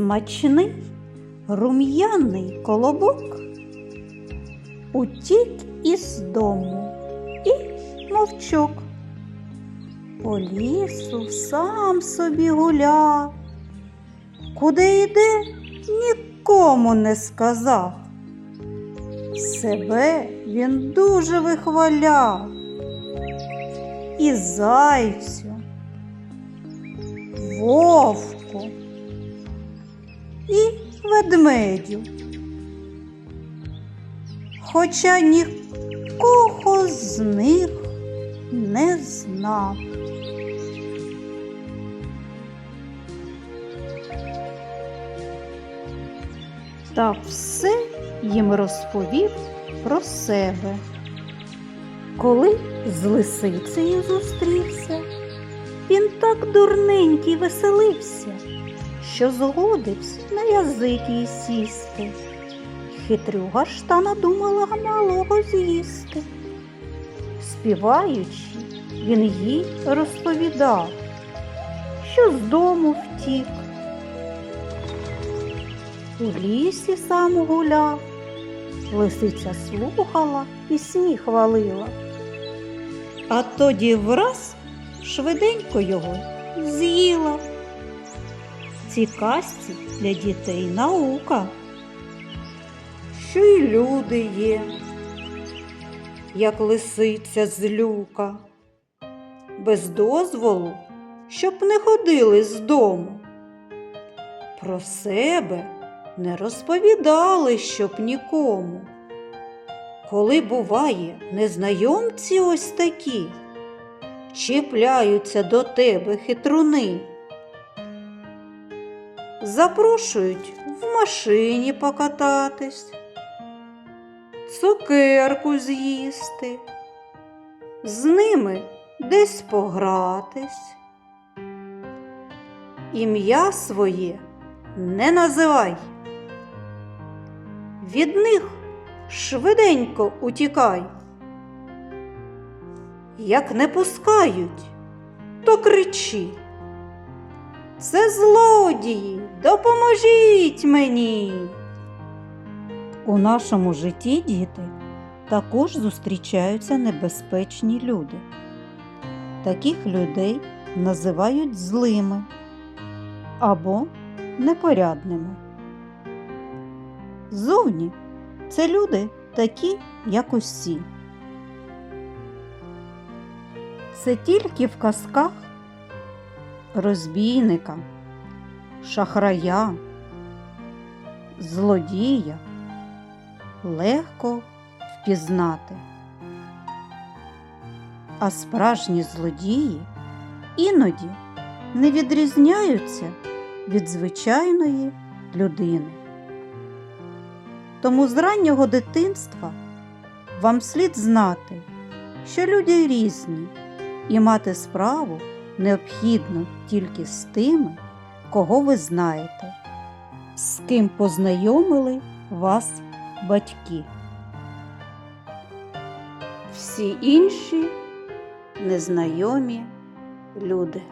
смачний рум'яний колобок утік із дому і мовчок. По лісу сам собі гуляв, куди йде, нікому не сказав. Себе він дуже вихваляв і зайцю, вовку і ведмедю. Хоча нікого з них не знав. Та все їм розповів про себе. Коли з лисицею зустрівся, він так дурненький веселився, що згодився на язик їй сісти. Хитрюга ж надумала малого з'їсти. Співаючи, він їй розповідав, що з дому втік. У лісі сам гуляв, лисиця слухала, пісні хвалила. А тоді враз швиденько його з'їла. Ці казці для дітей наука, що й люди є, як лисиця злюка, без дозволу, щоб не ходили з дому. Про себе не розповідали, щоб нікому. Коли буває, незнайомці ось такі, чіпляються до тебе хитруни, запрошують в машині покататись, цукерку з'їсти, з ними десь погратись. Ім'я своє не називай. Від них швиденько утікай. Як не пускають, то кричи. Це злодії, допоможіть мені. У нашому житті, діти, також зустрічаються небезпечні люди. Таких людей називають злими або непорядними. Зовні це люди такі, як усі. Це тільки в казках розбійника, шахрая, злодія легко впізнати. А справжні злодії іноді не відрізняються від звичайної людини. Тому з раннього дитинства вам слід знати, що люди різні, і мати справу необхідно тільки з тими, кого ви знаєте, з ким познайомили вас батьки. Всі інші незнайомі люди.